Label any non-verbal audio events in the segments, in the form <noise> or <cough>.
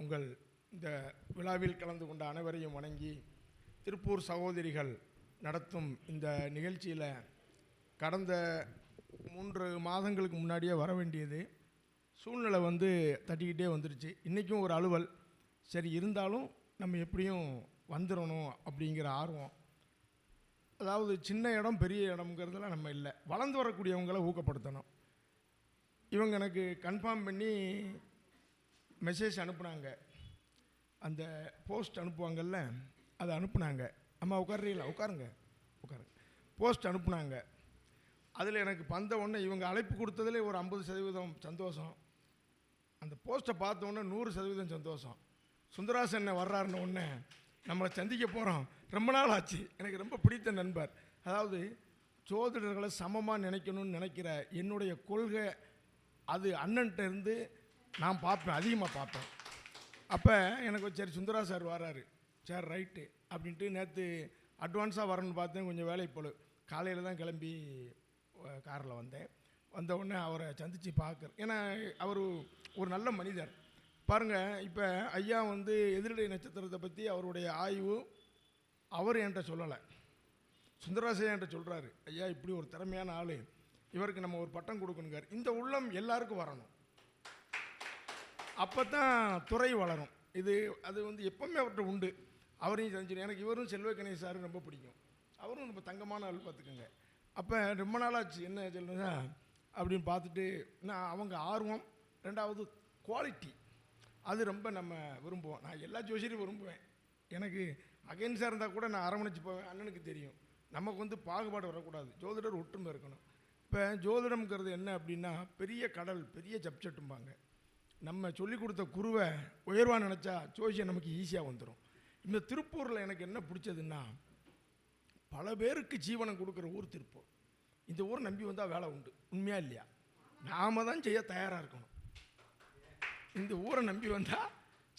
உங்கள் இந்த விழாவில் கலந்து கொண்ட அனைவரையும் வணங்கி திருப்பூர் சகோதரிகள் நடத்தும் இந்த நிகழ்ச்சியில் கடந்த மூன்று மாதங்களுக்கு முன்னாடியே வர வேண்டியது. சூழ்நிலை வந்து தட்டிக்கிட்டே வந்துருச்சு. இன்றைக்கும் ஒரு அலுவல். சரி இருந்தாலும் நம்ம எப்படியும் வந்துடணும் அப்படிங்கிற ஆர்வம். அதாவது சின்ன இடம் பெரிய இடம்ங்கிறதுலாம் நம்ம இல்லை. வளர்ந்து வரக்கூடியவங்களை ஊக்கப்படுத்தணும். இவங்க எனக்கு கன்ஃபார்ம் பண்ணி மெசேஜ் அனுப்புனாங்க. அந்த போஸ்ட் அனுப்புவாங்கல்ல அதை அனுப்புனாங்க. அம்மா உட்காருறீங்களா? உட்காருங்க. உட்காருங்க. போஸ்ட் அனுப்புனாங்க. அதில் எனக்கு வந்த உடனே இவங்க அழைப்பு கொடுத்ததுலே ஒரு ஐம்பது சதவீதம் சந்தோஷம். அந்த போஸ்ட்டை பார்த்த உடனே நூறு சதவீதம் சந்தோஷம். சுந்தராசன் என்ன வர்றாருன்னு உடனே நம்மளை சந்திக்க போகிறோம் ரொம்ப நாள் ஆச்சு. எனக்கு ரொம்ப பிடித்த நண்பர். அதாவது ஜோதிடர்களை சமமாக நினைக்கணும்னு நினைக்கிற என்னுடைய கொள்கை அது அண்ணன்ட்ட இருந்து நான் பார்ப்பேன் அதிகமாக பார்ப்பேன். அப்போ எனக்கு சரி சுந்தரா சார் வராரு. சார் ரைட்டு அப்படின்ட்டு நேற்று அட்வான்ஸாக வரணும்னு பார்த்தேன் கொஞ்சம் வேலை போல். காலையில் தான் கிளம்பி காரில் வந்தேன். வந்த உடனே அவரை சந்தித்து பார்க்குறேன். ஏன்னா அவர் ஒரு நல்ல மனிதர். பாருங்கள் இப்போ ஐயா வந்து எதிரடை நட்சத்திரத்தை பற்றி அவருடைய ஆய்வு அவர் என்கிட்ட சொல்லலை. சுந்தராசையா என்கிட்ட சொல்கிறாரு ஐயா இப்படி ஒரு திறமையான ஆள். இவருக்கு நம்ம ஒரு பட்டம் கொடுக்கணுங்கார் இந்த உள்ளம் எல்லாருக்கும் வரணும். அப்போ தான் துறை வளரும். இது அது வந்து எப்பவுமே அவர்கிட்ட உண்டு. அவரையும் செஞ்சிடும் எனக்கு இவரும் செல்வ கணேஷ் சார் ரொம்ப பிடிக்கும். அவரும் ரொம்ப தங்கமான ஆள் பார்த்துக்கோங்க. அப்போ ரொம்ப நாளாச்சு என்ன சொல்லுங்க அப்படின்னு பார்த்துட்டு நான் அவங்க ஆர்வம் ரெண்டாவது குவாலிட்டி. அது ரொம்ப நம்ம விரும்புவோம். நான் எல்லா ஜோசியரையும் விரும்புவேன். எனக்கு அகைன்ஸாக இருந்தால் கூட நான் அரவணைச்சு போவேன். அண்ணனுக்கு தெரியும். நமக்கு வந்து பாகுபாடு வரக்கூடாது. ஜோதிடர் ஒற்றுமை இருக்கணும். இப்போ ஜோதிடம்ங்கிறது என்ன அப்படின்னா பெரிய கடல் பெரிய ஜப்சட்டும்பாங்க நம்ம சொல்லி கொடுத்த குருவை உயர்வாக நினச்சா ஜோசியம் நமக்கு ஈஸியாக வந்துடும் இந்த திருப்பூரில் எனக்கு என்ன பிடிச்சதுன்னா பல பேருக்கு ஜீவனம் கொடுக்குற ஊர் திருப்பூர். இந்த ஊரை நம்பி வந்தால் வேலை உண்டு. உண்மையாக இல்லையா? நாம தான் செய்ய தயாராக இருக்கணும். இந்த ஊரை நம்பி வந்தால்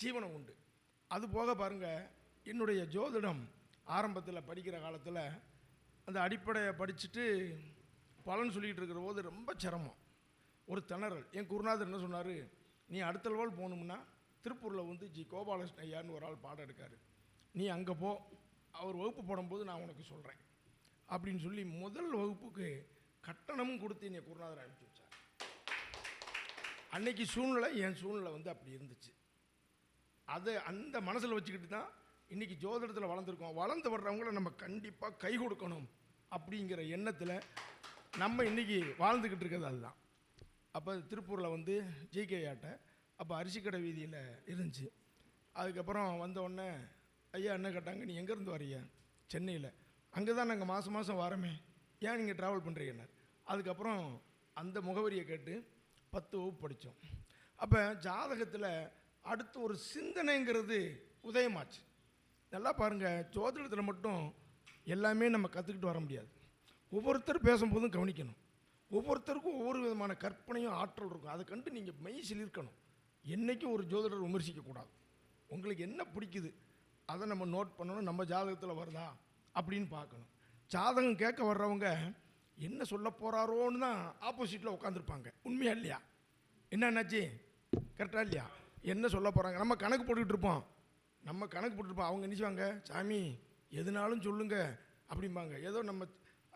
ஜீவனம் உண்டு. அது போக பாருங்கள் என்னுடைய ஜோதிடம் ஆரம்பத்தில் படிக்கிற காலத்தில் அந்த அடிப்படையை படிச்சுட்டு பலன் சொல்லிகிட்டு இருக்கிற போது ரொம்ப சிரமம். ஒரு திணறல். என் குருநாதர் என்ன சொன்னார்? நீ அடுத்த லெவல் போகணும்னா திருப்பூரில் வந்து ஜி கோபாலகிருஷ்ண ஐயான்னு ஒரு ஆள் பாடம் எடுக்காரு. நீ அங்கே போ. அவர் வகுப்பு போடும்போது நான் உனக்கு சொல்கிறேன் அப்படின்னு சொல்லி முதல் வகுப்புக்கு கட்டணமும் கொடுத்து என்னை குருநாதர் அனுப்பிச்சி வச்சார். அன்னைக்கு சூழ்நிலை என் சூழ்நிலை வந்து அப்படி இருந்துச்சு. அதை அந்த மனசில் வச்சுக்கிட்டு தான் இன்றைக்கி ஜோதிடத்தில் வளர்ந்துருக்கோம். வளர்ந்து வர்றவங்கள நம்ம கண்டிப்பாக கை கொடுக்கணும் அப்படிங்கிற எண்ணத்தில் நம்ம இன்றைக்கி வாழ்ந்துக்கிட்டு இருக்கிறது அதுதான். அப்போ திருப்பூரில் வந்து ஜிகே ஆட்டை. அப்போ அரிசிக்கடை வீதியில் இருந்துச்சு. அதுக்கப்புறம் வந்த உடனே ஐயா என்ன கேட்டாங்க? நீ எங்கேருந்து வரீங்க சென்னையில். அங்கே தான் நாங்கள் மாதம் மாதம் வரோமே. ஏன் நீங்கள் ட்ராவல் பண்ணுறீங்கன்னார் அதுக்கப்புறம் அந்த முகவரியை கேட்டு பத்து வகுப்பு படித்தோம். அப்போ ஜாதகத்தில் அடுத்து ஒரு சிந்தனைங்கிறது உதயமாச்சு. நல்லா பாருங்கள் ஜோதிடத்தில் மட்டும் எல்லாமே நம்ம கற்றுக்கிட்டு வர முடியாது. ஒவ்வொருத்தர் பேசும்போதும் கவனிக்கணும். ஒவ்வொருத்தருக்கும் ஒவ்வொரு விதமான கற்பனையும் ஆற்றல் இருக்கும். அதை கண்டு நீங்கள் மெய் சிலிர்க்கணும் என்றைக்கும் ஒரு ஜோதிடர் விமர்சிக்கக்கூடாது உங்களுக்கு என்ன பிடிக்குது அதை நம்ம நோட் பண்ணணும் நம்ம ஜாதகத்தில் வருதா அப்படின்னு பார்க்கணும். ஜாதகம் கேட்க வர்றவங்க என்ன சொல்ல போகிறாரோன்னு தான் ஆப்போசிட்டில் உட்காந்துருப்பாங்க உண்மையா இல்லையா? என்னன்னாச்சு கரெக்டாக இல்லையா? என்ன சொல்ல போகிறாங்க நம்ம கணக்கு போட்டுக்கிட்டு இருப்போம். நம்ம கணக்கு போட்டுருப்போம் அவங்க நினச்சிவாங்க சாமி எதுனாலும் சொல்லுங்க அப்படிம்பாங்க. ஏதோ நம்ம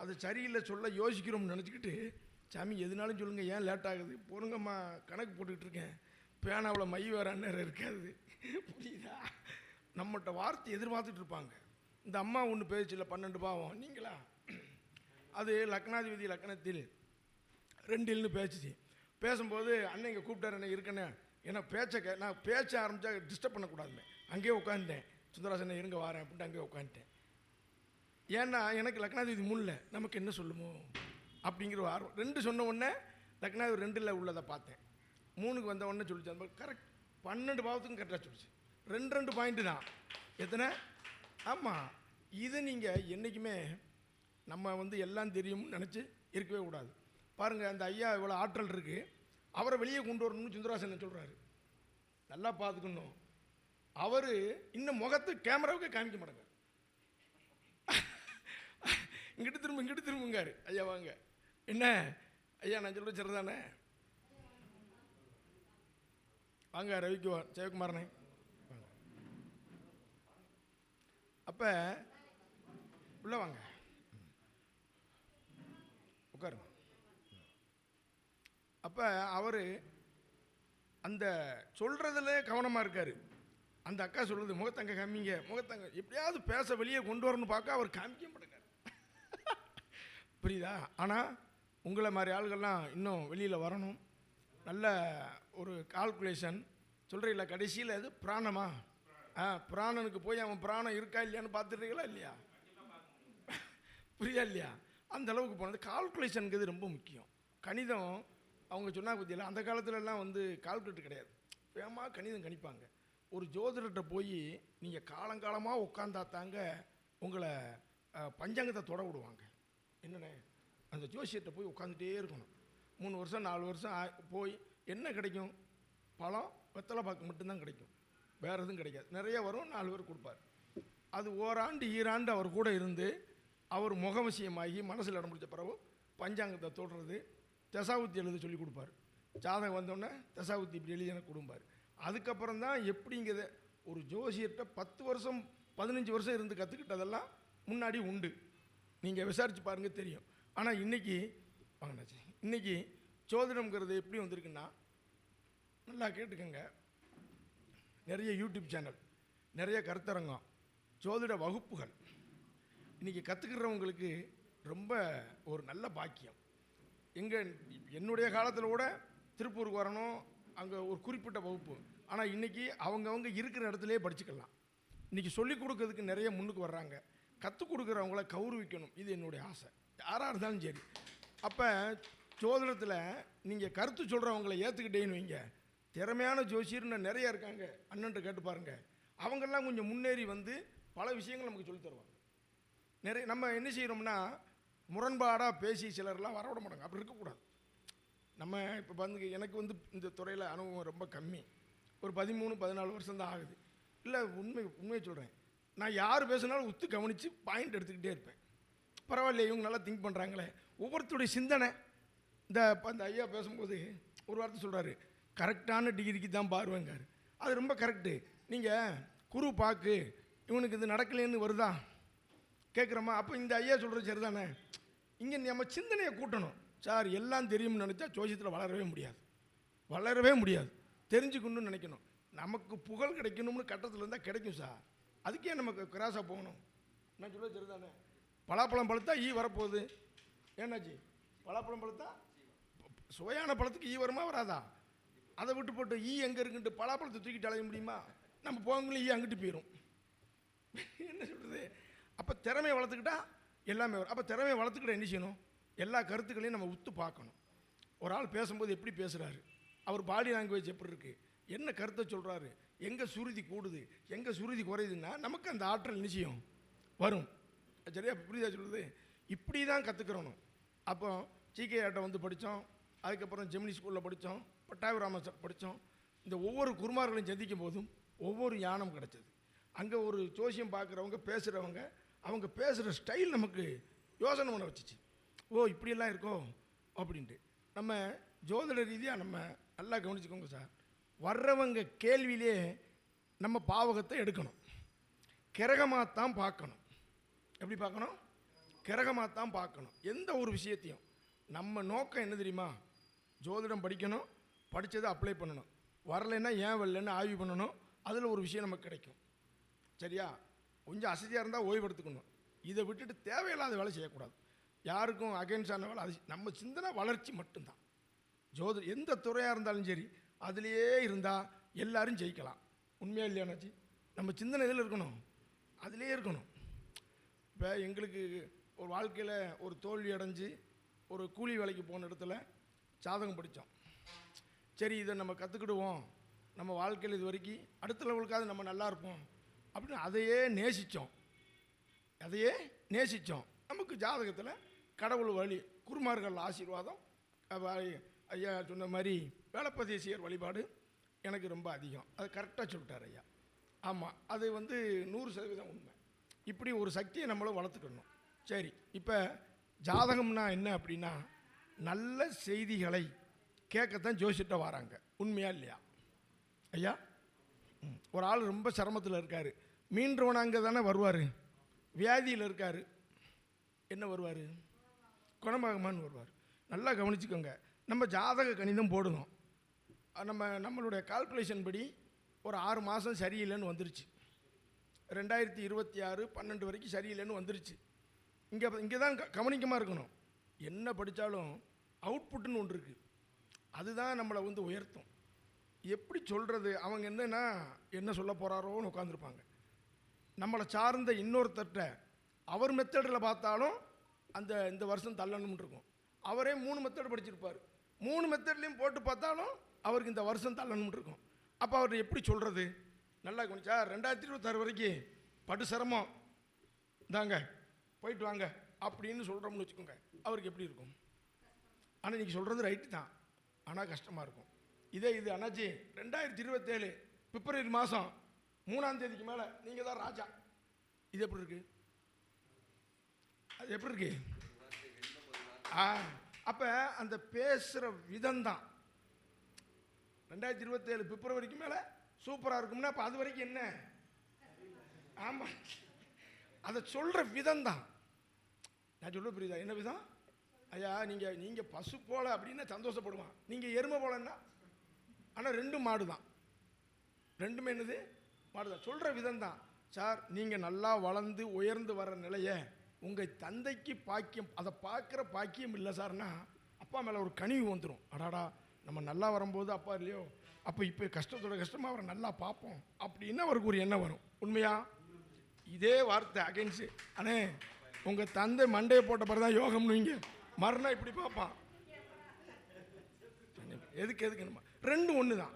அது சரியில்லை சொல்ல யோசிக்கிறோம்னு நினச்சிக்கிட்டு சாமி எதுனாலும் சொல்லுங்கள் ஏன் லேட் ஆகுது? பொறுங்கம்மா கணக்கு போட்டுக்கிட்டு இருக்கேன். பேனாவில் மை வேற நேரம் இருக்காது. புரியுதா? நம்மகிட்ட வார்த்தை எதிர்பார்த்துட்டு இருப்பாங்க. இந்த அம்மா ஒன்று பேச்சுல பன்னெண்டு பாவம். நீங்களா? அது லக்னாதிபதி லக்னத்தில் ரெண்டில்னு பேச்சுச்சு. பேசும்போது அண்ணன் இங்கே கூப்பிட்டாரு என்ன இருக்கண்ணே ஏன்னா பேச்சை கே நான் பேச்ச ஆரம்பித்தா டிஸ்டர்ப் பண்ணக்கூடாதுன்னு அங்கேயே உட்காந்துட்டேன் சுந்தராசனை இருங்க வாரேன். அப்படின்ட்டு அங்கேயே உட்காந்துட்டேன் ஏன்னா எனக்கு லக்னாதிபதி மூணுல நமக்கு என்ன சொல்லுமோ? அப்படிங்கிற ஒரு ஆர்வம். ரெண்டு சொன்ன உடனே லக்னாதிபதி ரெண்டில் உள்ளதை பார்த்தேன். மூணுக்கு வந்த உடனே சொல்லிச்சு அந்த கரெக்ட் பன்னெண்டு பாவத்துக்கும் கரெக்டாக சொல்லிச்சு. ரெண்டு ரெண்டு பாயிண்ட்டு தான். எத்தனை? ஆமாம் இது நீங்கள் என்றைக்குமே நம்ம வந்து எல்லாம் தெரியும்னு நினச்சி இருக்கவே கூடாது. பாருங்கள் அந்த ஐயா இவ்வளோ ஆற்றல் இருக்குது அவரை வெளியே கொண்டு வரணும்னு சுந்தராசன் சொல்கிறாரு நல்லா பார்த்துக்கணும். அவர் இன்னும் முகத்து கேமராவுக்கு காமிக்க மாட்டாங்க. இங்கிட்டு திரும்ப இங்கிட்டு திரும்புங்காரு. ஐயா வாங்க. என்ன? ஐயா நான் சொல்ல சரிதானே? வாங்க ரவிக்குமார் ஜெயக்குமாரனே. வாங்க அப்போ உள்ளே வாங்க. உட்காருங்க. அப்போ அவர் அந்த சொல்கிறதுல கவனமாக இருக்கார். அந்த அக்கா சொல்கிறது முகத்தங்க காமிங்க முகத்தங்க. எப்படியாவது பேச வெளியே கொண்டு வரணும்னு பார்க்க அவர் காமிக்க மாட்டேங்க புரியுதா? ஆனால் உங்களை மாதிரி ஆளுகள்லாம் இன்னும் வெளியில் வரணும். நல்ல ஒரு கால்குலேஷன் சொல்கிறீங்களா கடைசியில் அது பிராணமா? ஆ பிராணனுக்கு போய் அவன் பிராணம் இருக்கா இல்லையான்னு பார்த்துட்டீங்களா இல்லையா? புரியா இல்லையா? அந்த அளவுக்கு போனது. கால்குலேஷனுங்கிறது ரொம்ப முக்கியம். கணிதம் அவங்க சொன்னா பற்றியில் அந்த காலத்துலலாம் வந்து கால்குலேட்டர் கிடையாது. வேகமாக கணிதம் கணிப்பாங்க. ஒரு ஜோதிடர்கிட்ட போய் நீங்கள் காலங்காலமாக உட்காந்தா தாங்க உங்களை பஞ்சாங்கத்தை தொட விடுவாங்க. என்னென்ன அந்த ஜோசியர்கிட்ட போய் உட்காந்துட்டே இருக்கணும். மூணு வருஷம் நாலு வருஷம் ஆ- போய் என்ன கிடைக்கும்? பழம் வெத்தலை பாக்கு மட்டும்தான் கிடைக்கும். வேறு எதுவும் கிடைக்காது. நிறைய வரும் நாலு பேர் கொடுப்பார். அது ஓராண்டு ஈராண்டு அவர் கூட இருந்து அவர் முகவசியமாகி மனசில் இடம் பிடிச்ச பிறகு பஞ்சாங்கத்தை தொடுறது தசாவுத்தி எழுத சொல்லி கொடுப்பார். ஜாதகம் வந்தோடனே தசாவுத்தி இப்படி எழுதி எனக்கு கொடுப்பார் அதுக்கப்புறம் தான் எப்படிங்கிறத ஒரு ஜோசியர்கிட்ட பத்து வருஷம் பதினஞ்சு வருஷம் இருந்து கற்றுக்கிட்டதெல்லாம் முன்னாடி உண்டு. நீங்கள் விசாரித்து பாருங்க தெரியும். ஆனால் இன்னைக்கு வாங்கினாச்சு. இன்றைக்கி சோதிடம்ங்கிறது எப்படி வந்திருக்குன்னா நல்லா கேட்டுக்கோங்க. நிறைய யூடியூப் சேனல் நிறைய கருத்தரங்கம் ஜோதிட வகுப்புகள். இன்றைக்கி கற்றுக்கிறவங்களுக்கு ரொம்ப ஒரு நல்ல பாக்கியம். எங்கே என்னுடைய காலத்தில் கூட திருப்பூருக்கு வரணும் அங்கே ஒரு குறிப்பிட்ட வகுப்பு. ஆனால் இன்றைக்கி அவங்கவுங்க இருக்கிற இடத்துலையே படிச்சுக்கலாம். இன்றைக்கி சொல்லிக் கொடுக்கறதுக்கு நிறைய முன்னுக்கு வர்றாங்க. கற்றுக் கொடுக்குறவங்கள கௌரவிக்கணும். இது என்னுடைய ஆசை. யாராக இருந்தாலும் சரி. அப்போ ஜோதிடத்தில் நீங்கள் கருத்து சொல்கிறவங்கள ஏற்றுக்கிட்டேன்னு வைங்க. திறமையான ஜோசியர்னு நிறைய இருக்காங்க. அண்ணன்ட்டு கேட்டு பாருங்கள் அவங்கெல்லாம் கொஞ்சம் முன்னேறி வந்து பல விஷயங்கள் நமக்கு சொல்லித் தருவாங்க. நிறைய நம்ம என்ன செய்கிறோம்னா முரண்பாடாக பேசி சிலர்லாம் வரவிட மாட்டாங்க. அப்படி இருக்கக்கூடாது. நம்ம இப்போ வந்து எனக்கு வந்து இந்த துறையில் அனுபவம் ரொம்ப கம்மி. ஒரு பதிமூணு பதினாலு வருஷம் தான் ஆகுது. இல்லை உண்மை உண்மையை சொல்கிறேன் நான் யார் பேசினாலும் உத்து கவனித்து பாயிண்ட் எடுத்துக்கிட்டே இருப்பேன். பரவாயில்ல இவங்க நல்லா திங்க் பண்ணுறாங்களே ஒவ்வொருத்தருடைய சிந்தனை. இந்த இப்போ இந்த ஐயா பேசும்போது ஒரு வார்த்தை சொல்கிறாரு கரெக்டான டிகிரிக்கு தான் பாருவேங்கார் அது ரொம்ப கரெக்டு நீங்கள் குரு பாக்கு இவனுக்கு இது நடக்கலைன்னு வருதா? கேட்குறோமா அப்போ இந்த ஐயா சொல்கிறது சரிதானே? இங்கே நம்ம சிந்தனையை கூட்டணும். சார் எல்லாம் தெரியும்னு நினச்சா ஜோசியத்தில் வளரவே முடியாது. வளரவே முடியாது. தெரிஞ்சுக்கணும்னு நினைக்கணும். நமக்கு புகழ் கிடைக்கணும்னு கட்டத்தில் இருந்தால் கிடைக்கும் சார். அதுக்கே நமக்கு கிராஸாக போகணும். நான் சொல்கிறது சரிதானே? பலாப்பழம் பழுத்தா ஈ வரப்போகுது. ஏன்னாச்சு பலாப்பழம் பழுத்தா? சுவையான பழத்துக்கு ஈ வருமா வராதா? அதை விட்டு போட்டு ஈ எங்கே இருக்குன்ட்டு பலாப்பழத்தை தூக்கிட்டு அலைய முடியுமா? நம்ம போகங்களும் ஈ அங்கிட்டு போயிடும் என்ன சொல்கிறது அப்போ திறமையை வளர்த்துக்கிட்டா எல்லாமே வரும். அப்போ திறமையை வளர்த்துக்கிட்ட என்ன செய்யணும்? எல்லா கருத்துக்களையும் நம்ம உத்து பார்க்கணும். ஒரு ஆள் பேசும்போது எப்படி பேசுகிறாரு அவர் பாடி லாங்குவேஜ் எப்படி இருக்குது என்ன கருத்தை சொல்கிறாரு எங்கே சுருதி கூடுது? எங்கே சுருதி குறையுதுன்னா நமக்கு அந்த ஆற்றல் நிச்சயம் வரும். சரியா புரியுதா சொல்லுது இப்படி தான் கற்றுக்கிறணும் அப்போ ஜிகே ஆட்டை வந்து படித்தோம். அதுக்கப்புறம் ஜெமினி ஸ்கூலில் படித்தோம். பட்டாபிராம படித்தோம். இந்த ஒவ்வொரு குருமார்களையும் சந்திக்கும் போதும் ஒவ்வொரு ஞானம் கிடச்சிது. அங்கே ஒரு ஜோசியம் பார்க்குறவங்க பேசுகிறவங்க அவங்க பேசுகிற ஸ்டைல் நமக்கு யோசனை பண்ண வச்சுச்சு. ஓ இப்படியெல்லாம் இருக்கோ? அப்படின்ட்டு. நம்ம ஜோதிட ரீதியாக நம்ம நல்லா கவனிச்சுக்கோங்க சார். வர்றவங்க கேள்வியிலே நம்ம பாவகத்தை எடுக்கணும். கிரகமாக தான் பார்க்கணும். எப்படி பார்க்கணும்? கிரகமாக தான் பார்க்கணும். எந்த ஒரு விஷயத்தையும். நம்ம நோக்கம் என்ன தெரியுமா? ஜோதிடம் படிக்கணும் படித்ததை அப்ளை பண்ணணும். வரலைன்னா ஏன் வரலன்னு ஆய்வு பண்ணணும். அதில் ஒரு விஷயம் நமக்கு கிடைக்கும். சரியா? கொஞ்சம் அசதியாக இருந்தால் ஓய்வு எடுத்துக்கணும் இதை விட்டுட்டு தேவையில்லாத வேலை செய்யக்கூடாது. யாருக்கும் அகைன்ஸ்டான வேலை அது நம்ம சிந்தனை வளர்ச்சி மட்டும்தான். ஜோதி எந்த துறையாக இருந்தாலும் சரி அதுலேயே இருந்தால் எல்லோரும் ஜெயிக்கலாம். உண்மையாக இல்லையானாச்சு நம்ம சிந்தனை இதில் இருக்கணும்? அதிலே இருக்கணும். இப்போ எங்களுக்கு ஒரு வாழ்க்கையில் ஒரு தோல்வி அடைஞ்சு ஒரு கூலி வேலைக்கு போன இடத்துல ஜாதகம் படித்தோம் சரி இதை நம்ம கற்றுக்கிடுவோம் நம்ம வாழ்க்கையில் இது வரைக்கும் அடுத்த லெவலுக்காவது நம்ம நல்லா இருப்போம் அப்படின்னு அதையே நேசித்தோம் அதையே நேசித்தோம் நமக்கு ஜாதகத்தில் கடவுள் வழி குருமார்கள் ஆசீர்வாதம் ஐயா சொன்ன மாதிரி வேலப்பதேசியர் வழிபாடு எனக்கு ரொம்ப அதிகம். அது கரெக்டாக சொல்லிட்டார் ஐயா. ஆமாம் அது வந்து நூறு சதவீதம் உண்மை. இப்படி ஒரு சக்தியை நம்மளும் வளர்த்துக்கணும். சரி இப்போ ஜாதகம்னா என்ன அப்படின்னா நல்ல செய்திகளை கேட்கத்தான் ஜோசிட்ட வராங்க. உண்மையா இல்லையா? ஐயா? ஒரு ஆள் ரொம்ப சிரமத்தில் இருக்கார். மீன்றவன் அங்கே தானே வருவார். வியாதியில் இருக்கார். என்ன வருவார்? குணமாகமான்னு வருவார். நல்லா கவனிச்சுக்கோங்க. நம்ம ஜாதக கணிதம் போடணும். நம்ம நம்மளுடைய கால்குலேஷன் படி ஒரு ஆறு மாதம் சரியில்லைன்னு வந்துருச்சு. ரெண்டாயிரத்தி இருபத்தி ஆறு பன்னெண்டு வரைக்கும் சரியில்லைன்னு வந்துருச்சு. இங்கே இங்கே தான் க- கவனிக்கமாக இருக்கணும். என்ன படித்தாலும் அவுட்புட்டுன்னு ஒன்று இருக்குது அதுதான் நம்மளை வந்து உயர்த்தும். எப்படி சொல்கிறது அவங்க என்னன்னா என்ன சொல்ல போகிறாரோன்னு உட்காந்துருப்பாங்க நம்மளை சார்ந்த இன்னொருத்தர்கிட்ட அவர் மெத்தடில் பார்த்தாலும் அந்த இந்த வருஷம் தள்ளணும்னு இருக்கும். அவரே மூணு மெத்தட் படிச்சிருப்பார். மூணு மெத்தட்லேயும் போட்டு பார்த்தாலும் அவருக்கு இந்த வருஷம் தள்ளணும்னு இருக்கும். அப்போ அவர் எப்படி சொல்கிறது நல்லா கவனிச்சா ரெண்டாயிரத்தி இருபத்தாறு வரைக்கும் படு சிரமம். இந்தாங்க போயிட்டு வாங்க அப்படின்னு சொல்கிறோம்னு வச்சுக்கோங்க. அவருக்கு எப்படி இருக்கும்? ஆனால் நீங்கள் சொல்கிறது ரைட்டு தான். ஆனால் கஷ்டமாக இருக்கும். இதே இது அண்ணாச்சி ரெண்டாயிரத்தி இருபத்தேழு பிப்ரவரி மாதம் மூணாம் தேதிக்கு மேலே நீங்கள் தான் ராஜா. இது எப்படி இருக்கு? அது எப்படி இருக்கு? ஆ அப்போ அந்த பேசுகிற விதம் தான். ரெண்டாயிரத்தி இருபத்தேழு பிப்ரவரிக்கு மேலே சூப்பராக இருக்கும்னா அப்போ அது வரைக்கும் என்ன? ஆமாம் அதை சொல்கிற விதம் தான் நான் சொல்ல புரியுதா? என்ன விதம்? ஐயா நீங்கள் நீங்கள் பசு போல அப்படின்னா சந்தோஷப்படுவான். நீங்கள் எருமை போலன்னா? ஆனால் ரெண்டும் மாடு தான் ரெண்டுமே என்னது? மாடு தான் சொல்கிற விதம் தான் சார் நீங்கள் நல்லா வளர்ந்து உயர்ந்து வர நிலையை உங்கள் தந்தைக்கு பாக்கியம் அதை பார்க்குற பாக்கியம் இல்லை சார்னா அப்பா மேலே ஒரு கனிவு வந்துடும் அடாடா நம்ம நல்லா வரும்போது அப்பா இல்லையோ? அப்போ இப்போ கஷ்டத்தோட கஷ்டமாக அவரை நல்லா பார்ப்போம். அப்படின்னு அவருக்கு ஒரு எண்ணம் வரும். உண்மையா? இதே வார்த்தை அகைன்ஸ்ட் அண்ணே உங்கள் தந்தை மண்டையை போட்ட பிறகு தான் யோகம்னு இங்கே மறுநாள் இப்படி பார்ப்பான். எதுக்கு எதுக்கு நம்ம ரெண்டும் ஒன்று தான்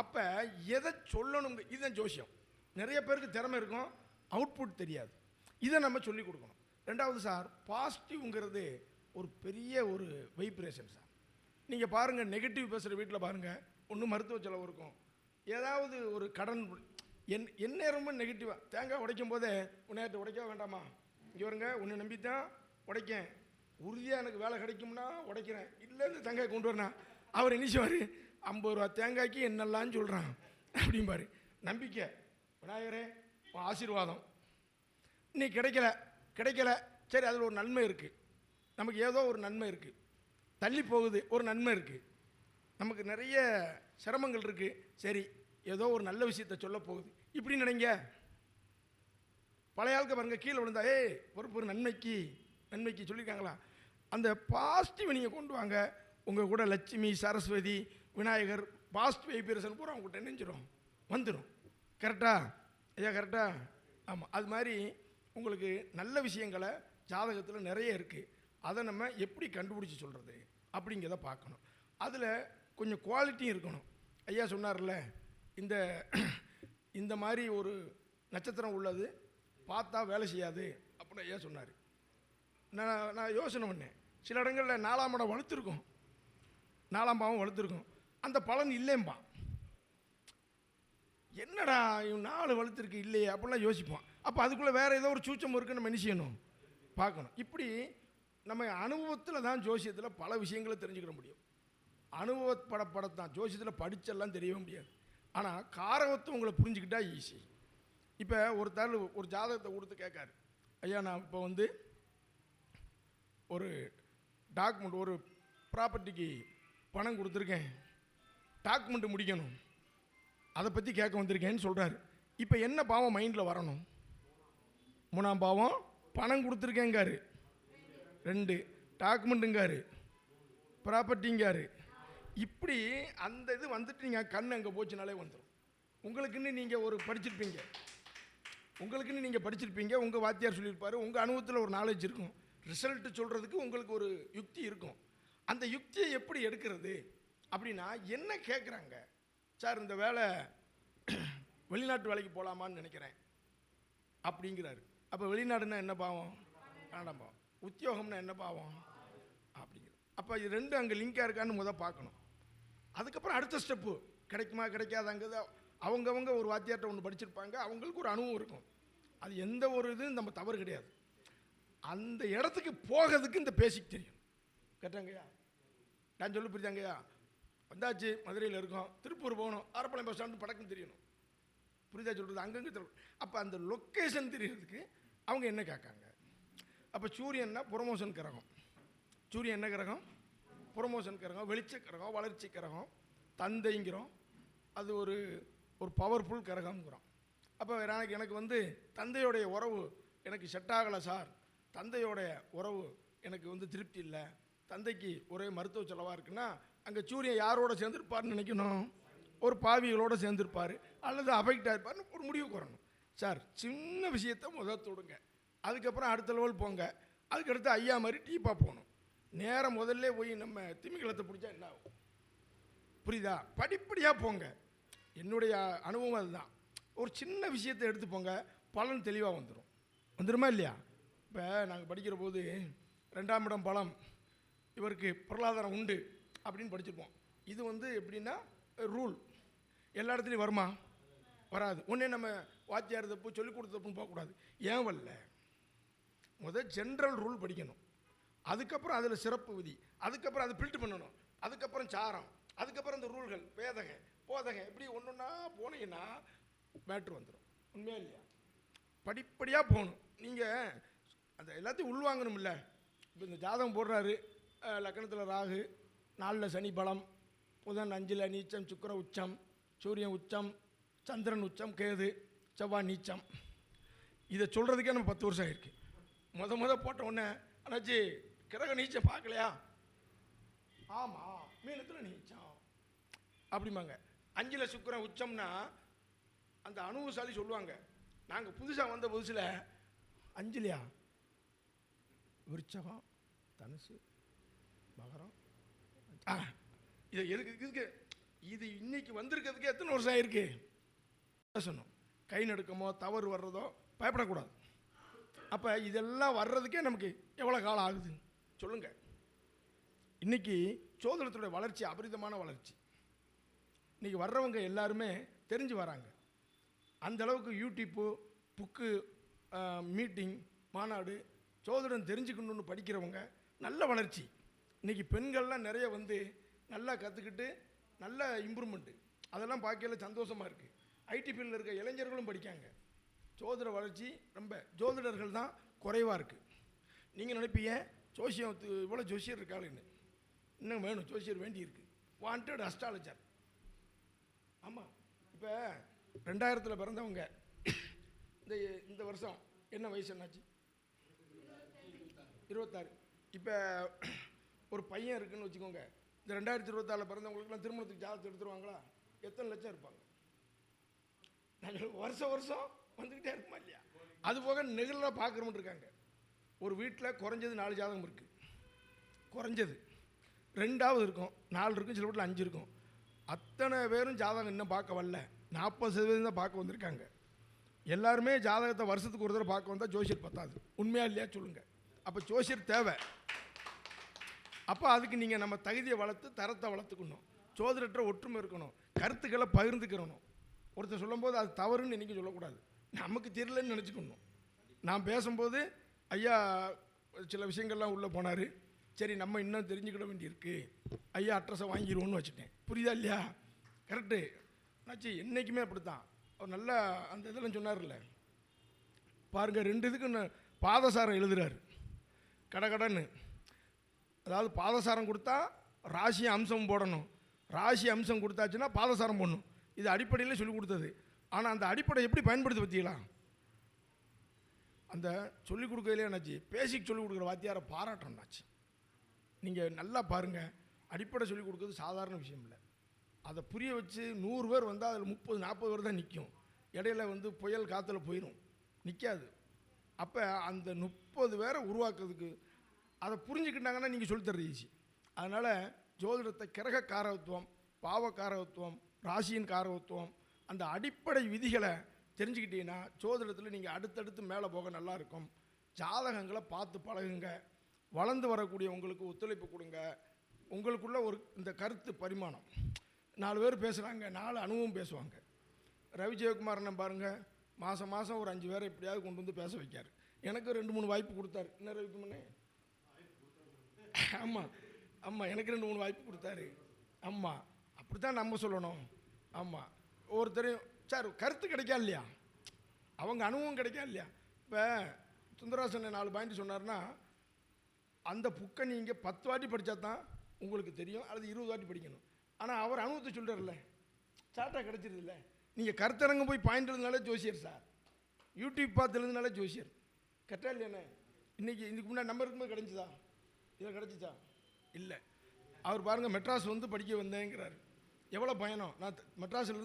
அப்போ எதை சொல்லணுங்க இதுதான் ஜோசியம். நிறைய பேருக்கு திறமை இருக்கும் அவுட்புட் தெரியாது. இதை நம்ம சொல்லிக் கொடுக்கணும். ரெண்டாவது சார் பாசிட்டிவ்ங்கிறது ஒரு பெரிய ஒரு வைப்ரேஷன் சார். நீங்கள் பாருங்கள் நெகட்டிவ் பேசுகிற வீட்டில் பாருங்கள் ஒன்றும் மருத்துவ செலவு இருக்கும். ஏதாவது ஒரு கடன் என் எந்நேரமும் நெகட்டிவாக தேங்காய் உடைக்கும் போதே உன்னை உடைக்க வேண்டாமா? இங்கே வருங்க உன்னை நம்பி தான் உடைக்கேன். உறுதியாக எனக்கு வேலை கிடைக்கும்னா உடைக்கிறேன். இல்லைன்னு தேங்காய் கொண்டு வரணும் அவர் என்ன செய்வார்? ஐம்பது ரூபா தேங்காய்க்கு என்னெல்லாம் சொல்கிறான் அப்படிம்பாரு. நம்பிக்கை. விநாயகரே உன் ஆசீர்வாதம். நீ கிடைக்கல கிடைக்கல. சரி அதில் ஒரு நன்மை இருக்குது நமக்கு ஏதோ ஒரு நன்மை இருக்குது தள்ளி போகுது. ஒரு நன்மை இருக்குது நமக்கு நிறைய சிரமங்கள் இருக்குது சரி ஏதோ ஒரு நல்ல விஷயத்த சொல்ல போகுது. இப்படி நினைங்க. பழைய ஆளுக்கு பாருங்க கீழே விழுந்தா ஏ பொறுப்பு ஒரு நன்மைக்கு நன்மைக்கு சொல்லியிருக்காங்களா? அந்த பாசிட்டிவ் நீங்கள் கொண்டு வாங்க. உங்கள் கூட லட்சுமி சரஸ்வதி விநாயகர் பாசிட்டிவ் வைப்ரேஷன் பூரா உங்கள்கிட்ட நெஞ்சிரும் வந்துடும் கரெக்டா ஐயா கரெக்டா ஆமாம் அது மாதிரி உங்களுக்கு நல்ல விஷயங்களை ஜாதகத்தில் நிறைய இருக்குது அதை நம்ம எப்படி கண்டுபிடிச்சி சொல்கிறது அப்படிங்கிறத பார்க்கணும். அதில் கொஞ்சம் குவாலிட்டியும் இருக்கணும். ஐயா சொன்னார்ல இந்த இந்த மாதிரி ஒரு நட்சத்திரம் உள்ளது பார்த்தா வேலை செய்யாது அப்படின்னு ஐயா சொன்னார். நான் நான் யோசனை பண்ணேன். சில இடங்களில் நாலாம் இடம் வளர்த்துருக்கோம். நாலாம் பாவம் வளர்த்துருக்கோம். அந்த பலன் இல்லைம்பா. என்னடா இவன் நாலு வளர்த்துருக்கு இல்லையே அப்படிலாம் யோசிப்பான். அப்போ அதுக்குள்ளே வேறு ஏதோ ஒரு சூச்சம் இருக்குன்னு நம்ம என்ன செய்யணும்? பார்க்கணும். இப்படி நம்ம அனுபவத்தில் தான் ஜோசியத்தில் பல விஷயங்களை தெரிஞ்சுக்கிற முடியும். அனுபவப்படப்படத்தான். ஜோசியத்தில் படித்தெல்லாம் தெரியவே முடியாது. ஆனால் காரகத்தை உங்களை புரிஞ்சுக்கிட்டா ஈஸி இப்போ ஒரு தரல் ஒரு ஜாதகத்தை கொடுத்து கேட்காரு. ஐயா நான் இப்போ வந்து ஒரு டாக்குமெண்ட் ஒரு ப்ராப்பர்ட்டிக்கு பணம் கொடுத்துருக்கேன். டாக்குமெண்ட் முடிக்கணும். அதை பற்றி கேட்க வந்திருக்கேன்னு சொல்கிறாரு இப்போ என்ன பாவம் மைண்டில் வரணும்? மூணாம் பாவம் பணம் கொடுத்துருக்கேங்காரு ரெண்டு டாக்குமெண்ட்டுங்காரு ப்ராப்பர்ட்டிங்காரு. இப்படி அந்த இது வந்துட்டு நீங்கள் கண் அங்கே போச்சுனாலே வந்துடும் உங்களுக்குன்னு நீங்கள் ஒரு படிச்சிருப்பீங்க. உங்களுக்குன்னு நீங்கள் படிச்சிருப்பீங்க. உங்கள் வாத்தியார் சொல்லியிருப்பார். உங்கள் அனுபவத்தில் ஒரு நாலேஜ் இருக்கும். ரிசல்ட்டு சொல்கிறதுக்கு உங்களுக்கு ஒரு யுக்தி இருக்கும். அந்த யுக்தியை எப்படி எடுக்கிறது? அப்படின்னா என்ன கேட்குறாங்க சார் இந்த வேலை <clears throat> வெளிநாட்டு வேலைக்கு போகலாமான்னு நினைக்கிறேன். அப்படிங்கிறாரு. அப்போ வெளிநாடுன்னா என்ன பாவம்? வேண்டாம் பாவம். உத்தியோகம்னா என்ன பாவம்? அப்படிங்கிறது அப்போ இது ரெண்டு அங்கே லிங்காக இருக்கான்னு முத பார்க்கணும். அதுக்கப்புறம் அடுத்த ஸ்டெப்பு கிடைக்குமா கிடைக்காதாங்கிறது அவங்கவங்க ஒரு வாத்தியார்ட்ட ஒன்று படிச்சிருப்பாங்க. அவங்களுக்கு ஒரு அனுபவம் இருக்கும். அது எந்த ஒரு இதுவும் நம்ம தவறு கிடையாது. அந்த இடத்துக்கு போகிறதுக்கு இந்த பேசிக் தெரியும். கேட்டாங்கய்யா நான் சொல்லி புரிஞ்சாங்கய்யா வந்தாச்சு மதுரையில் இருக்கோம். திருப்பூர் போகணும். ஆரப்பாளையம் பஸ் ஸ்டாண்டு படக்குன்னு தெரியணும். புரிஞ்சா சொல்கிறது அங்கங்கே அப்போ அந்த லொக்கேஷன் தெரியறதுக்கு அவங்க என்ன கேட்காங்க? அப்போ சூரியன்னா ப்ரொமோஷன் கிரகம். சூரியன் என்ன கிரகம்? ப்ரொமோஷன் கிரகம் வெளிச்ச கிரகம் வளர்ச்சி கிரகம் தந்தைங்கிறோம். அது ஒரு ஒரு பவர்ஃபுல் கிரகம்ங்கிறோம். அப்போ எனக்கு எனக்கு வந்து தந்தையோடைய உறவு எனக்கு செட் ஆகலை சார். தந்தையோடைய உறவு எனக்கு வந்து திருப்தி இல்லை. தந்தைக்கு ஒரே மருத்துவ செலவாக இருக்குன்னா அங்கே சூரியன் யாரோட சேர்ந்துருப்பார்னு நினைக்கணும்? ஒரு பாவிகளோடு சேர்ந்துருப்பார். அல்லது அஃபெக்ட் ஆகிருப்பார்னு ஒரு முடிவுக்கு வரணும். சார் சின்ன விஷயத்தை முதல் தொடுங்க. அதுக்கப்புறம் அடுத்த லெவல் போங்க. அதுக்கடுத்து ஐயா மாதிரி டீப்பாக போகணும். நேரம் முதல்ல போய் நம்ம திமிங்கலத்தை பிடிச்சா என்ன ஆகும்? புரியுதா? படிப்படியாக போங்க. என்னுடைய அனுபவம் அதுதான். ஒரு சின்ன விஷயத்தை எடுத்து போங்க. பலன் தெளிவாக வந்துடும் வந்துடுமா இல்லையா? இப்போ நாங்கள் படிக்கிற போது ரெண்டாம் இடம் பலம் இவருக்கு பொருளாதாரம் உண்டு அப்படின்னு படிச்சிருப்போம். இது வந்து எப்படின்னா ரூல் எல்லா இடத்துலையும் வருமா? வராது. ஒன்றே நம்ம வாத்தியார் தப்பு சொல்லிக் கொடுத்த தப்புன்னு போகக்கூடாது. ஏன் வரல? முதல் ஜென்ரல் ரூல் படிக்கணும். அதுக்கப்புறம் அதில் சிறப்பு விதி. அதுக்கப்புறம் அதை பில்ட் பண்ணணும். அதுக்கப்புறம் சாரம். அதுக்கப்புறம் இந்த ரூல்கள் வேதகை போதகை இப்படி ஒன்று ஒன்றா போனீங்கன்னா மேட்ரு வந்துடும் உண்மையா இல்லையா? படிப்படியாக போகணும். நீங்கள் அந்த எல்லாத்தையும் உள்வாங்கணும் இல்லை இப்போ இந்த ஜாதகம் போடுறாரு. லக்கணத்தில் லக்னத்தில் ராகு நாலில் சனி பலம் புதன் அஞ்சில் நீச்சம் சுக்கர உச்சம் சூரியன் உச்சம் சந்திரன் உச்சம் கேது செவ்வாய் நீச்சம். இதை சொல்கிறதுக்கே நம்ம பத்து வருஷம் ஆகிருக்கு முத முத போட்ட உடனே அண்ணாச்சி கிரக நீச்சம் பார்க்கலையா? ஆமாம் மீனத்தில் நீச்சம். அப்படிம்பாங்க. அஞ்சில் சுக்கிரன் உச்சம்னா அந்த அனுபவசாலி சொல்லுவாங்க நாங்கள் புதுசாக வந்த புதுசில் அஞ்சுலையா? விருச்சகம் தனுசு மகரம் ஆ இது எதுக்கு இதுக்கு இது இன்னைக்கு வந்திருக்கிறதுக்கு எத்தனை வருஷம் ஆயிருக்கு? சொன்னோம். கை நடுக்கமோ தவறு வர்றதோ பயப்படக்கூடாது. அப்போ இதெல்லாம் வர்றதுக்கே நமக்கு எவ்வளோ காலம் ஆகுது? சொல்லுங்கள் இன்றைக்கி சோதனத்துடைய வளர்ச்சி அபரிதமான வளர்ச்சி. இன்றைக்கி வர்றவங்க எல்லாருமே தெரிஞ்சு வராங்க. அந்தளவுக்கு யூடியூப்பு புக்கு மீட்டிங் மாநாடு சோதனம் தெரிஞ்சுக்கணுன்னு படிக்கிறவங்க நல்ல வளர்ச்சி. இன்னைக்கு பெண்கள்லாம் நிறைய வந்து நல்லா கற்றுக்கிட்டு நல்ல இம்ப்ரூவ்மெண்ட்டு அதெல்லாம் பார்க்கல சந்தோஷமாக இருக்குது ஐடி ஃபீல்டில் இருக்க இளைஞர்களும் படிக்காங்க. ஜோதிட வளர்ச்சி ரொம்ப ஜோதிடர்கள் தான் குறைவாக இருக்குது நீங்கள் நினைப்பீங்க ஜோசியம் இவ்வளோ ஜோசியர் இருக்காளுன்னு. இன்னும் வேணும் ஜோசியர் வேண்டியிருக்கு வாண்டட் அஸ்ட்ராலஜர் ஆமாம் இப்போ ரெண்டாயிரத்தில் பிறந்தவங்க இந்த இந்த வருஷம் என்ன வயசு என்னாச்சு? இருபத்தாறு. இப்போ ஒரு பையன் இருக்குன்னு வச்சுக்கோங்க. இந்த ரெண்டாயிரத்தி இருபத்தாறில் பிறந்தவங்களுக்குலாம் திருமணத்துக்கு ஜாதகத்தை எடுத்துருவாங்களா? எத்தனை லட்சம் இருப்பாங்க? நாங்கள் வருஷம் வருஷம் வந்துக்கிட்டே இருக்குமா இல்லையா அது போக நெகிழலாக பார்க்குறவங்க இருக்காங்க. ஒரு வீட்டில் குறைஞ்சது நாலு ஜாதகம் இருக்குது குறைஞ்சது. ரெண்டாவது இருக்கும். நாலு இருக்கும் சில வீட்டில் அஞ்சு இருக்கும். அத்தனை பேரும் ஜாதகம் இன்னும் பார்க்க வரல. நாற்பது சதவீதம் தான் பார்க்க வந்திருக்காங்க. எல்லாருமே ஜாதகத்தை வருஷத்துக்கு ஒரு தடவை பார்க்க வந்தால் ஜோசியர் பத்தாது. உண்மையாக இல்லையா சொல்லுங்கள் அப்போ ஜோசியர் தேவை. அப்போ அதுக்கு நீங்கள் நம்ம தகுதியை வளர்த்து தரத்தை வளர்த்துக்கணும். சோதரற்ற ஒற்றுமை இருக்கணும். கருத்துக்களை பகிர்ந்துக்கிறணும். ஒருத்தர் சொல்லும்போது அது தவறுன்னு இன்றைக்கி சொல்லக்கூடாது. நமக்கு தெரியலன்னு நினச்சிக்கணும். நான் பேசும்போது ஐயா சில விஷயங்கள்லாம் உள்ளே போனார். சரி நம்ம இன்னும் தெரிஞ்சுக்கிட வேண்டியிருக்கு. ஐயா அட்ரஸை வாங்கிடுவோன்னு வச்சுட்டேன். புரியுதா இல்லையா? கரெக்டு ஆச்சு என்றைக்குமே அப்படி தான் அவர் நல்லா அந்த இதெல்லாம் சொன்னார்ல. பாருங்கள் ரெண்டு இதுக்கு பாதசாரம் எழுதுறாரு. கடகடன்னு அதாவது பாதசாரம் கொடுத்தா ராசி அம்சம் போடணும். ராசி அம்சம் கொடுத்தாச்சுன்னா பாதசாரம் போடணும். இது அடிப்படையில் சொல்லி கொடுத்தது. ஆனால் அந்த அடிப்படை எப்படி பயன்படுத்தி பார்த்தீங்களா? அந்த சொல்லிக் கொடுக்கறதுலே என்னாச்சு? பேசிக் சொல்லிக் கொடுக்குற வாத்தியாரை பாராட்டம்னாச்சு நீங்கள் நல்லா பாருங்கள் அடிப்படை சொல்லிக் கொடுக்குறது சாதாரண விஷயம் இல்லை. அதை புரிய வச்சு நூறு பேர் வந்தால் அதில் முப்பது நாற்பது பேர் தான் நிற்கும் இடையில வந்து புயல் காற்றுல போயிடும் நிற்காது அப்போ அந்த முப்பது பேரை உருவாக்குறதுக்கு அதை புரிஞ்சுக்கிட்டாங்கன்னா நீங்கள் சொல்லித்தர்றது ஈஸி அதனால் ஜோதிடத்தை கிரக காரகத்துவம் பாவ காரகத்துவம் ராசியின் காரகத்துவம் அந்த அடிப்படை விதிகளை தெரிஞ்சுக்கிட்டீங்கன்னா ஜோதிடத்தில் நீங்கள் அடுத்தடுத்து மேலே போக நல்லாயிருக்கும் ஜாதகங்களை பார்த்து பழகுங்க. வளர்ந்து வரக்கூடிய உங்களுக்கு ஒத்துழைப்பு கொடுங்க. உங்களுக்குள்ள ஒரு இந்த கருத்து பரிமாணம். நாலு பேர் பேசுகிறாங்க நாலு அணுவும் பேசுவாங்க. ரவி ஜெயக்குமாரனை பாருங்கள் மாதம் மாதம் ஒரு அஞ்சு பேரை எப்படியாவது கொண்டு வந்து பேச வைக்கார் எனக்கு ரெண்டு மூணு வாய்ப்பு கொடுத்தாரு. என்ன ரவிக்குமனே ஆமாம் ஆமாம் எனக்கு ரெண்டு மூணு வாய்ப்பு கொடுத்தாரு. ஆமாம் அப்படி தான் நம்ம சொல்லணும். ஆமாம் ஒவ்வொருத்தரையும் சார் கருத்து கிடைக்கா இல்லையா? அவங்க அனுபவம் கிடைக்கா இல்லையா? இப்போ சுந்தராசன் நாலு பாயிண்ட் சொன்னார்னா அந்த புக்கை நீங்கள் பத்து வாட்டி படித்தா தான் உங்களுக்கு தெரியும் அல்லது இருபது வாட்டி படிக்கணும். ஆனால் அவர் அனுபவத்தை சொல்கிறார்ல சாட்டாக கிடச்சிருதுல்ல. நீங்கள் கருத்தரங்கம் போய் பாயிண்ட் எழுதினாலே ஜோசியர் சார். யூடியூப் பார்த்து எழுதினாலே ஜோசியர். கரெக்டாக இல்லையாண்ணே இன்றைக்கி இதுக்கு முன்னாடி நம்பர் இருக்கும்போது கிடைச்சிதா? இதில் கிடச்சிச்சா? இல்லை. அவர் பாருங்கள் மெட்ராஸ் வந்து படிக்க வந்தேங்கிறாரு. எவ்வளோ பயணம் நான் த-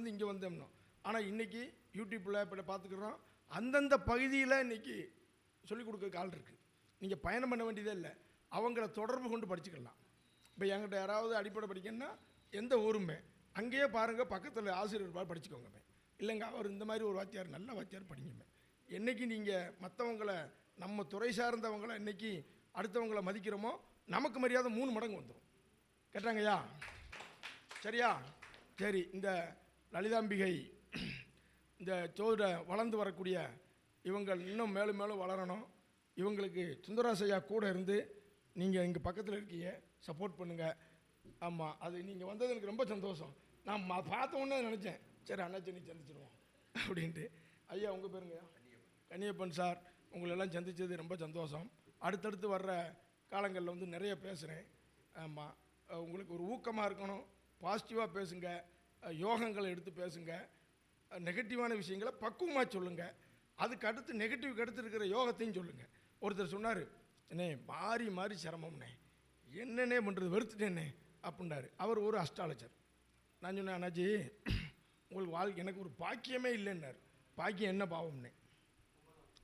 இங்கே வந்தேன்னோ ஆனால் இன்றைக்கி யூடியூப்பில் இப்போ பார்த்துக்குறோம் அந்தந்த பகுதியில் இன்றைக்கி சொல்லிக் கொடுக்க ஆள் இருக்குது நீங்கள் பயணம் பண்ண வேண்டியதே இல்லை. அவங்கள தொடர்பு கொண்டு படிச்சுக்கலாம். இப்போ என்கிட்ட யாராவது அடிப்படை படிக்கணும்னா எந்த ஊருமே. அங்கேயே பாருங்கள் பக்கத்தில் ஆசிரியர் பார் படிச்சுக்கோங்கமே இல்லைங்க அவர் இந்த மாதிரி ஒரு வாத்தியார் நல்ல வாத்தியார் படிங்கமே என்றைக்கு நீங்கள் மற்றவங்களை நம்ம துறை சார்ந்தவங்களை இன்றைக்கி அடுத்தவங்களை மதிக்கிறோமோ நமக்கு மரியாதை மூணு மடங்கு வந்துடும் கேட்டாங்கய்யா? சரியா? சரி இந்த லலிதாம்பிகை இந்த சோதர வளர்ந்து வரக்கூடிய இவங்கள் இன்னும் மேலும் மேலும் வளரணும். இவங்களுக்கு சுந்தராசையா கூட இருந்து நீங்கள் இங்கே பக்கத்தில் இருக்கீங்க சப்போர்ட் பண்ணுங்கள் ஆமாம் அது நீங்கள் வந்தது எனக்கு ரொம்ப சந்தோஷம். நான் ம- பார்த்த உடனே நினச்சேன் சரி அண்ணாச்சி நீ சந்திச்சிருவோம் அப்படின்ட்டு. ஐயா உங்கள் பேருங்க கனியப்பன் சார். உங்களெல்லாம் சந்தித்தது ரொம்ப சந்தோஷம். அடுத்தடுத்து வர்ற காலங்களில் வந்து நிறைய பேசுகிறேன் ஆமாம் உங்களுக்கு ஒரு ஊக்கமாக இருக்கணும். பாசிட்டிவாக பேசுங்க யோகங்களை எடுத்து பேசுங்க நெகட்டிவான விஷயங்களை பக்குவமாக சொல்லுங்கள் அதுக்கு அடுத்து நெகட்டிவ்க்கு அடுத்து இருக்கிற யோகத்தையும் சொல்லுங்கள் ஒருத்தர் சொன்னார் அண்ணே மாறி மாறி சிரமம்ண்ணே என்னென்னே பண்ணுறது வெறுத்துட்டேன்னே அப்படின்னாரு. அவர் ஒரு அஸ்ட்ராலஜர் நான் சொன்னேன் அண்ணாஜி உங்களுக்கு வாழ்க்கை எனக்கு ஒரு பாக்கியமே இல்லைன்னார். பாக்கியம் என்ன பாவம்னே?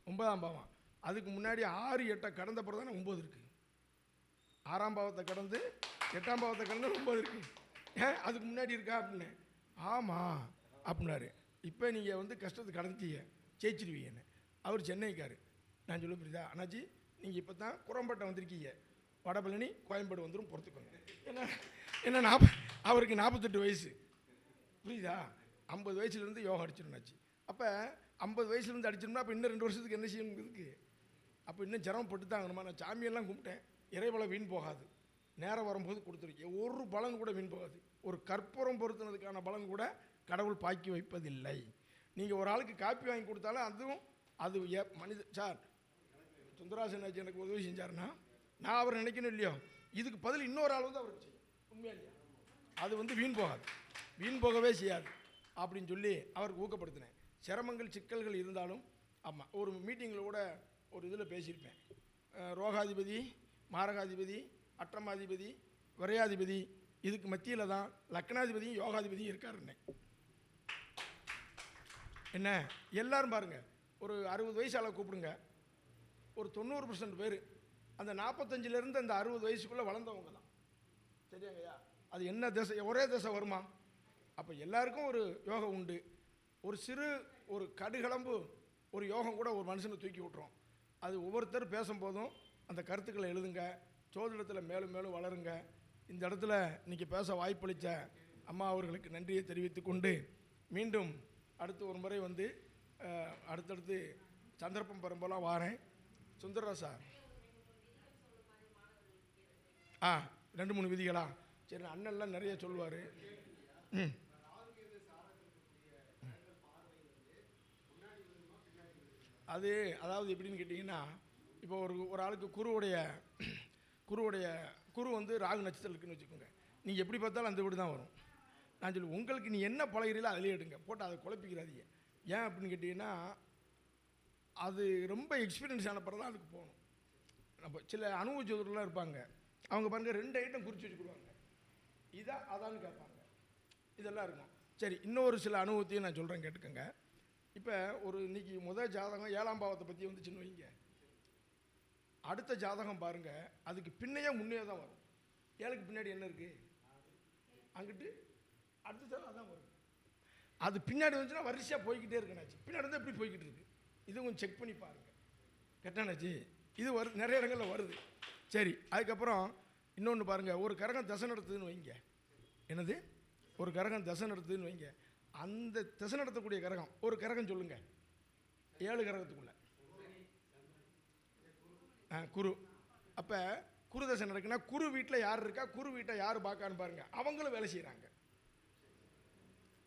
ஒன்பதாம் பாவம். அதுக்கு முன்னாடி ஆறு எட்டை கடந்த பிறகு தானே ஒம்பது இருக்குது ஆறாம் பாவத்தை கடந்து எட்டாம் பாவத்தை கடந்து ஒம்பது இருக்குது அதுக்கு முன்னாடி இருக்கா அப்படின்னு. ஆமாம் அப்படின்னாரு. இப்போ நீங்கள் வந்து கஷ்டத்தை கடந்துட்டீங்க. ஜெயிச்சிருவீங்கன்னு அவர் சென்னைக்காரு. நான் சொல்ல புரியுதா? அண்ணாச்சி நீங்கள் இப்போ தான் குரம்பட்டை வந்திருக்கீங்க. வடபழனி கோயம்பேடு வந்துடும் பொறுத்துக்கோங்க. ஏன்னா ஏன்னா நாப்ப அவருக்கு நாற்பத்தெட்டு வயசு. புரியுதா? ஐம்பது வயசுலேருந்து யோகா அடிச்சிருந்தாச்சு அப்போ ஐம்பது வயசுலேருந்து அடிச்சிருந்தா அப்போ இன்னும் ரெண்டு வருஷத்துக்கு என்ன செய்யணும் இருக்குது அப்போ இன்னும் சிரமப்பட்டு தான் ஆகணுமா? நான் சாமியெல்லாம் கும்பிட்டேன். இறைவலை வீண் போகாது. நேரம் வரும்போது கொடுத்துருக்கேன். ஒரு பலன் கூட வீண் போகாது. ஒரு கற்பூரம் பொருத்தினதுக்கான பலன் கூட கடவுள் பாக்கி வைப்பதில்லை. நீங்கள் ஒரு ஆளுக்கு காப்பி வாங்கி கொடுத்தாலும் அதுவும் அது மனித சார் சுந்தராசன் ஆச்சு எனக்கு உதவி செஞ்சாருன்னா நான் அவர் நினைக்கணும் இல்லையோ? இதுக்கு பதில் இன்னொரு ஆள் வந்து அவருக்கு செய்யும். உண்மையா இல்லையா? அது வந்து வீண் போகாது. வீண் போகவே செய்யாது. அப்படின்னு சொல்லி அவருக்கு ஊக்கப்படுத்தினேன். சிரமங்கள் சிக்கல்கள் இருந்தாலும் ஆமாம் ஒரு மீட்டிங்கில் கூட ஒரு இதில் பேசியிருப்பேன். ரோகாதிபதி மாரகாதிபதி அற்றமாதிபதி விரையாதிபதி இதுக்கு மத்தியில் தான் லக்னாதிபதியும் யோகாதிபதியும் இருக்காருன்னே. என்ன? எல்லாரும் பாருங்கள் ஒரு அறுபது வயசு ஆளை கூப்பிடுங்க. ஒரு தொண்ணூறு பர்சன்ட் பேர். அந்த நாற்பத்தஞ்சிலேருந்து அந்த அறுபது வயசுக்குள்ளே வளர்ந்தவங்க தான். சரியாங்கய்யா? அது என்ன திசை? ஒரே திசை வருமா? அப்போ எல்லாருக்கும் ஒரு யோகம் உண்டு. ஒரு சிறு ஒரு கடுகளம்பு ஒரு யோகம் கூட ஒரு மனுஷனை தூக்கி விட்டுரும். அது ஒவ்வொருத்தர் பேசும்போதும் அந்த கருத்துக்களை எழுதுங்க. சோதிடத்தில் மேலும் மேலும் வளருங்க. இந்த இடத்துல இன்னைக்கு பேச வாய்ப்பளித்த அம்மா அவர்களுக்கு நன்றியை தெரிவித்து கொண்டு மீண்டும் அடுத்து ஒரு முறை வந்து அடுத்தடுத்து சந்தர்ப்பம் பெறும்போலாம் வாரேன். சுந்தரராஜ் சார். ஆ ரெண்டு மூணு விதிகளா? சரி அண்ணன்லாம் நிறைய சொல்லுவார். ம். அது அதாவது எப்படின்னு கேட்டிங்கன்னா இப்போ ஒரு ஒரு ஆளுக்கு குருவுடைய குருவுடைய குரு வந்து ராகு நட்சத்திரம் இருக்குன்னு வச்சுக்கோங்க. நீங்கள் எப்படி பார்த்தாலும் அந்த வீடு தான் வரும். நான் சொல்லி உங்களுக்கு நீ என்ன பழகிறீங்களோ அதிலே எடுங்க. போட்டு அதை குழப்பிக்கிறாதீங்க ஏன் அப்படின்னு கேட்டிங்கன்னா அது ரொம்ப எக்ஸ்பீரியன்ஸ் ஆன பிறகு தான் அதுக்கு போகணும். நம்ம சில அனுபவ ஜோதிடர்லாம் இருப்பாங்க. அவங்க பாருங்க ரெண்டு ஐட்டம் குறித்து வச்சுக்கிடுவாங்க. இதான் அதான்னு கேட்பாங்க. இதெல்லாம் இருக்கும். சரி இன்னொரு சில அனுபவத்தையும் நான் சொல்கிறேன் கேட்டுக்கோங்க. இப்போ ஒரு இன்றைக்கி முதல் ஜாதகம் ஏழாம் பாவத்தை பற்றி வந்துச்சுன்னு வைங்க. அடுத்த ஜாதகம் பாருங்க. அதுக்கு பின்னையே முன்னே தான் வரும். ஏழுக்கு பின்னாடி என்ன இருக்கு? அங்கிட்டு அடுத்த ஜாதகம் அதான் வரும். அது பின்னாடி வந்துச்சுன்னா வரிசையாக போய்கிட்டே இருக்கணாச்சு பின்னாடி வந்து எப்படி போய்கிட்டு இருக்கு? இது கொஞ்சம் செக் பண்ணி பாருங்க. கெட்டானாச்சு இது வருது நிறைய இடங்களில் வருது. சரி அதுக்கப்புறம் இன்னொன்று பாருங்கள் ஒரு கரகம் தசை நடத்துதுன்னு வைங்க. என்னது? ஒரு கரகம் தசை நடத்துதுன்னு வைங்க. அந்த தசை நடத்தக்கூடிய கரகம் ஒரு கரகம் சொல்லுங்கள் ஏழு கரகத்துக்குள்ளே. குரு. அப்போ குரு தசை நடக்குன்னா குரு வீட்டில் யார் இருக்கா? குரு வீட்டை யார் பார்க்கான்னு பாருங்க. அவங்களும் வேலை செய்கிறாங்க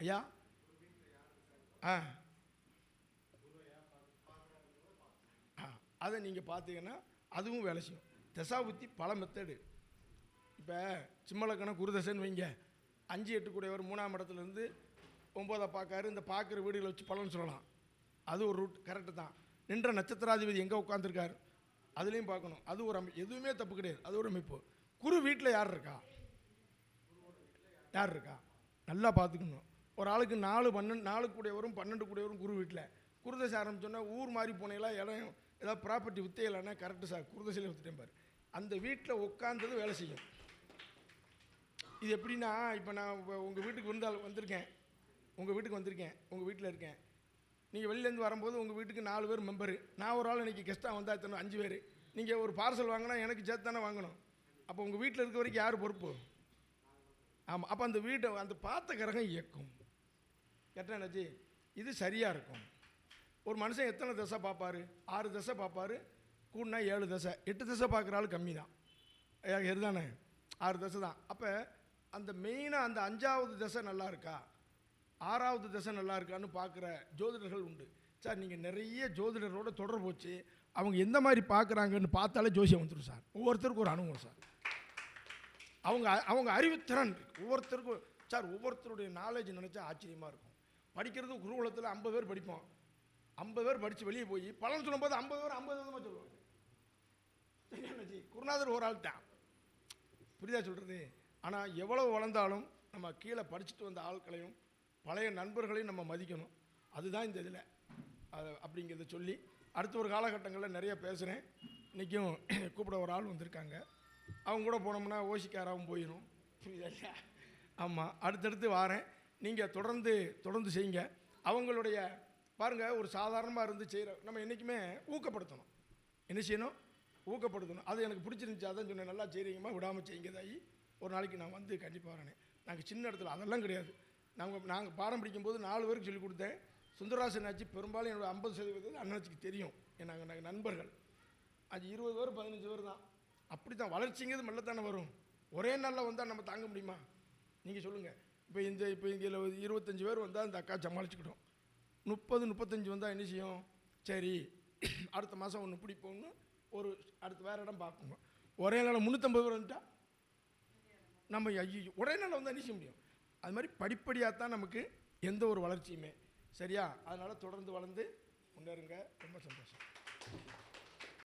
ஐயா? ஆ. ஆ அதை நீங்கள் பார்த்தீங்கன்னா அதுவும் வேலை செய்யும். தசாபுத்தி பல மெத்தடு இப்போ சிம்மலக்கணம் குருதசைன்னு வைங்க. அஞ்சு எட்டு கூடியவர் மூணாம் இடத்துலேருந்து ஒம்போதை பார்க்காரு இந்த பார்க்குற வீடுகளை வச்சு பலன் சொல்லலாம். அது ஒரு ரூட் கரெக்டு தான். நின்ற நட்சத்திராதிபதி எங்கே உட்காந்துருக்காரு அதுலேயும் பார்க்கணும். அது ஒரு அமை எதுவுமே தப்பு கிடையாது. அது ஒரு அமைப்பு. குரு வீட்டில் யார் இருக்கா? யார் இருக்கா? நல்லா பார்த்துக்கணும். ஒரு ஆளுக்கு நாலு பன்னெண்டு நாலு கூடையவரும் பன்னெண்டு கூடையவரும் குரு வீட்டில் குருதசை ஆரம்பிச்சோன்னா ஊர் மாதிரி போனீங்களா இடம் ஏதாவது ப்ராப்பர்ட்டி வித்தையிலன்னா கரெக்டு சார் குருதசையில் வித்துட்டேன் பாரு. அந்த வீட்டில் உட்காந்தது வேலை செய்யும். இது எப்படின்னா இப்போ நான் உங்கள் வீட்டுக்கு வந்தால் வந்திருக்கேன். உங்கள் வீட்டுக்கு வந்திருக்கேன். உங்கள் வீட்டில் இருக்கேன். நீங்கள் வெளிலேருந்து வரும்போது உங்கள் வீட்டுக்கு நாலு பேர் மெம்பரு நான் ஒரு ஆள் இன்றைக்கி கெஸ்ட்டாக வந்தால் எத்தனை அஞ்சு பேர். நீங்கள் ஒரு பார்சல் வாங்கினா எனக்கு சேர்த்து தானே வாங்கணும். அப்போ உங்கள் வீட்டில் இருக்க வரைக்கும் யார் பொறுப்பு? ஆமாம் அப்போ அந்த வீட்டை அந்த பார்த்த கிரகம் இயக்கும். கேட்டா என்னாச்சு இது சரியாக இருக்கும். ஒரு மனுஷன் எத்தனை தசை பார்ப்பாரு? ஆறு தசை பார்ப்பாரு. கூடனா ஏழு தசை. எட்டு தசை பார்க்குற ஆள் கம்மி தான் எருதானே ஆறு தசை தான். அப்போ அந்த மெயினாக அந்த அஞ்சாவது தசை நல்லா இருக்கா? ஆறாவது தசை நல்லா இருக்கான்னு பார்க்குற ஜோதிடர்கள் உண்டு. சார் நீங்கள் நிறைய ஜோதிடரோட தொடர்பு வச்சு அவங்க எந்த மாதிரி பார்க்குறாங்கன்னு பார்த்தாலே ஜோசியம் வந்துடும் சார். ஒவ்வொருத்தருக்கும் ஒரு அனுபவம் சார். அவங்க அவங்க அறிவுத்திறன் ஒவ்வொருத்தருக்கும் சார் ஒவ்வொருத்தருடைய நாலேஜ் நினச்சா ஆச்சரியமாக இருக்கும். படிக்கிறது குருகுலத்தில் ஐம்பது பேர் படிப்போம். ஐம்பது பேர் படித்து வெளியே போய் பலன் சொல்லும்போது ஐம்பது பேர் ஐம்பது விதமாக சொல்லுவாங்க. சரியானஜி குருநாதர் ஒரு ஆள் தான் புரியுதா சொல்கிறது ஆனால் எவ்வளவு வளர்ந்தாலும் நம்ம கீழே படிச்சுட்டு வந்த ஆட்களையும் பழைய நண்பர்களையும் நம்ம மதிக்கணும். அதுதான் இந்த இதில். அது அப்படிங்கிறத சொல்லி அடுத்த ஒரு காலகட்டங்களில் நிறைய பேசுகிறேன். இன்றைக்கும் <clears throat> கூப்பிட ஒரு ஆள் வந்திருக்காங்க. அவங்க கூட போனோம்னா ஓசிக்காராகவும் போயிடும் புரியுதா? ஆமாம் அடுத்தடுத்து வாரேன். நீங்கள் தொடர்ந்து தொடர்ந்து செய்யுங்க. அவங்களுடைய பாருங்கள் ஒரு சாதாரணமாக இருந்து செய்கிற நம்ம என்றைக்குமே ஊக்கப்படுத்தணும். என்ன செய்யணும்? ஊக்கப்படுத்தணும். அது எனக்கு பிடிச்சிருந்துச்சு அதான் சொன்னேன். நல்லா செய்கிறீங்கம்மா விடாமல் செய்யுங்க தாயி. ஒரு நாளைக்கு நான் வந்து கண்டிப்பாக வரேன். நாங்கள் சின்ன இடத்துல அதெல்லாம் கிடையாது. நாங்கள் நாங்கள் பாடம் படிக்கும்போது நாலு பேருக்கு சொல்லிக் கொடுத்தேன். சுந்தரராசன் ஆச்சு பெரும்பாலும் என்னோடய ஐம்பது சதவீதம் அண்ணாச்சிக்கு தெரியும். நாங்கள் நாங்கள் நண்பர்கள். அது இருபது பேர் பதினஞ்சு பேர் தான். அப்படி தான் வளர்ச்சிங்கிறது மெல்லத்தானே வரும். ஒரே நாளில் வந்தால் நம்ம தாங்க முடியுமா? நீங்கள் சொல்லுங்கள் இப்போ இந்த இப்போ இதில் இருபத்தஞ்சி பேர் வந்தால் இந்த அக்கா சமாளிச்சுக்கிட்டோம். முப்பது முப்பத்தஞ்சு வந்தால் என்ன செய்யும்? சரி அடுத்த மாதம் ஒன்று பிடிப்போம்னு ஒரு அடுத்த வேறு இடம் பார்ப்போம் ஒரே நாளில் முந்நூற்றம்பது பேர் வந்துட்டால் நம்ம ஐயோ ஒரே நாளில் வந்து என்ன செய்ய முடியும்? அது மாதிரி படிப்படியாக தான் நமக்கு எந்த ஒரு வளர்ச்சியுமே. சரியா? அதனால் தொடர்ந்து வளர்ந்து முன்னேறுங்க. ரொம்ப சந்தோஷம்.